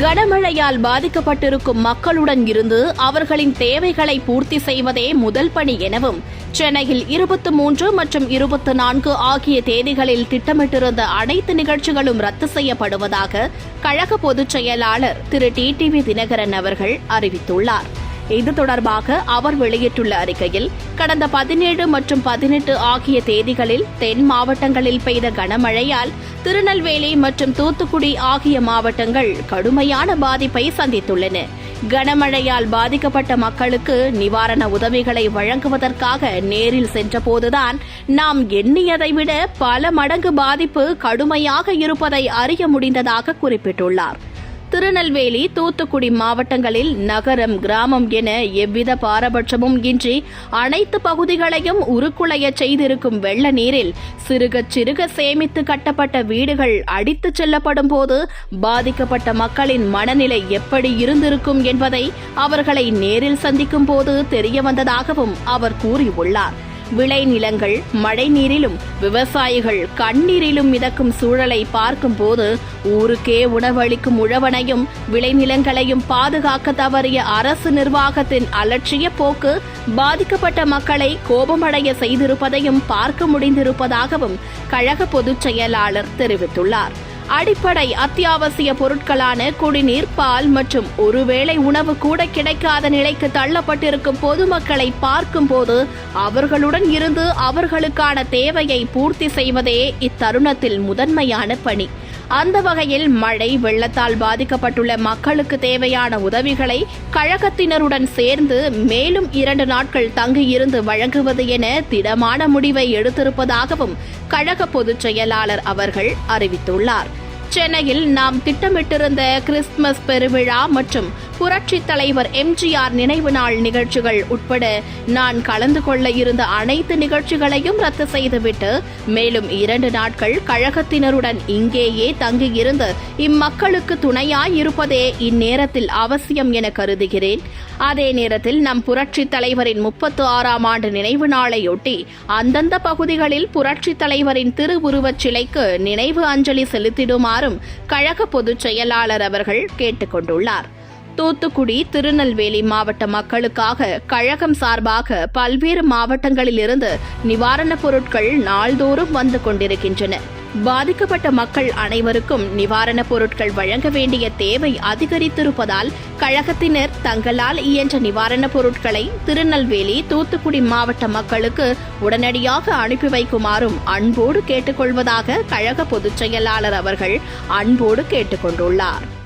கனமழையால் பாதிக்கப்பட்டிருக்கும் மக்களுடன் இருந்து அவர்களின் தேவைகளை பூர்த்தி செய்வதே முதல் பணி எனவும் சென்னையில் இருபத்தி மூன்று மற்றும் இருபத்தி நான்கு ஆகிய தேதிகளில் திட்டமிட்டிருந்த அனைத்து நிகழ்ச்சிகளும் ரத்து செய்யப்படுவதாக கழக பொதுச் செயலாளர் திரு டிடிவி தினகரன் அவர்கள் அறிவித்துள்ளார். இது தொடர்பாக அவர் வெளியிட்டுள்ள அறிக்கையில் கடந்த பதினேழு மற்றும் பதினெட்டு ஆகிய தேதிகளில் தென் மாவட்டங்களில் பெய்த கனமழையால் திருநெல்வேலி மற்றும் தூத்துக்குடி ஆகிய மாவட்டங்கள் கடுமையான பாதிப்பை சந்தித்துள்ளன. கனமழையால் பாதிக்கப்பட்ட மக்களுக்கு நிவாரண உதவிகளை வழங்குவதற்காக நேரில் சென்றபோதுதான் நாம் எண்ணியதை விட பல மடங்கு பாதிப்பு கடுமையாக இருப்பதை அறிய முடிந்ததாக குறிப்பிட்டுள்ளார். திருநெல்வேலி தூத்துக்குடி மாவட்டங்களில் நகரம் கிராமம் என எவ்வித பாரபட்சமும் இன்றி அனைத்து பகுதிகளையும் உருக்குலைய செய்திருக்கும் வெள்ள நீரில் சிறுக சிறுக சேமித்து கட்டப்பட்ட வீடுகள் அடித்துச் செல்லப்படும் போது பாதிக்கப்பட்ட மக்களின் மனநிலை எப்படி இருந்திருக்கும் என்பதை அவர்களை நேரில் சந்திக்கும் போது தெரியவந்ததாகவும் அவர் கூறியுள்ளார். விளைநிலங்கள் மழைநீரிலும் விவசாயிகள் கண்ணீரிலும் மிதக்கும் சூழலை பார்க்கும்போது ஊருக்கே உணவளிக்கும் உழவனையும் விளைநிலங்களையும் பாதுகாக்க தவறிய அரசு நிர்வாகத்தின் அலட்சிய போக்கு பாதிக்கப்பட்ட மக்களை கோபமடைய செய்திருப்பதையும் பார்க்க முடிந்திருப்பதாகவும் கழக பொதுச் செயலாளர் தெரிவித்துள்ளார். அடிப்படை அத்தியாவசிய பொருட்களான குடிநீர் பால் மற்றும் ஒருவேளை உணவு கூட கிடைக்காத நிலைக்கு தள்ளப்பட்டிருக்கும் பொதுமக்களை பார்க்கும்போது அவர்களுடன் இருந்து அவர்களுக்கான தேவையை பூர்த்தி செய்வதே இத்தருணத்தில் முதன்மையான பணி. அந்த வகையில் மழை வெள்ளத்தால் பாதிக்கப்பட்டுள்ள மக்களுக்கு தேவையான உதவிகளை கழகத்தினருடன் சேர்ந்து மேலும் இரண்டு நாட்கள் தங்கியிருந்து வழங்குவது என திடமான முடிவை எடுத்திருப்பதாகவும் கழக பொதுச் செயலாளர் அவர்கள் அறிவித்துள்ளார். சென்னையில் நாம் திட்டமிட்டிருந்த கிறிஸ்துமஸ் பெருவிழா மற்றும் புரட்சி தலைவர் எம்ஜிஆர் நினைவு நாள் நிகழ்ச்சிகள் உட்பட நான் கலந்து கொள்ள இருந்த அனைத்து நிகழ்ச்சிகளையும் ரத்து செய்துவிட்டு மேலும் இரண்டு நாட்கள் கழகத்தினருடன் இங்கேயே தங்கியிருந்து இம்மக்களுக்கு துணையாய் இருப்பதே இந்நேரத்தில் அவசியம் என கருதுகிறேன். அதே நேரத்தில் நம் புரட்சி தலைவரின் முப்பத்து ஆறாம் ஆண்டு நினைவு நாளையொட்டி அந்தந்த பகுதிகளில் புரட்சி தலைவரின் திருவுருவச் சிலைக்கு நினைவு அஞ்சலி செலுத்திடுமாறும் கழக பொதுச் செயலாளர் அவர்கள் கேட்டுக்கொண்டுள்ளார். தூத்துக்குடி திருநெல்வேலி மாவட்ட மக்களுக்காக கழகம் சார்பாக பல்வேறு மாவட்டங்களிலிருந்து நிவாரணப் பொருட்கள் நாள்தோறும் வந்து கொண்டிருக்கின்றன. பாதிக்கப்பட்ட மக்கள் அனைவருக்கும் நிவாரணப் பொருட்கள் வழங்க வேண்டிய தேவை அதிகரித்திருப்பதால் கழகத்தினர் தங்களால் இயன்ற நிவாரணப் பொருட்களை திருநெல்வேலி தூத்துக்குடி மாவட்ட மக்களுக்கு உடனடியாக அனுப்பி வைக்குமாறும் அன்போடு கேட்டுக்கொள்வதாக கழக பொதுச் செயலாளர் அவர்கள் அன்போடு கேட்டுக்கொண்டுள்ளார்.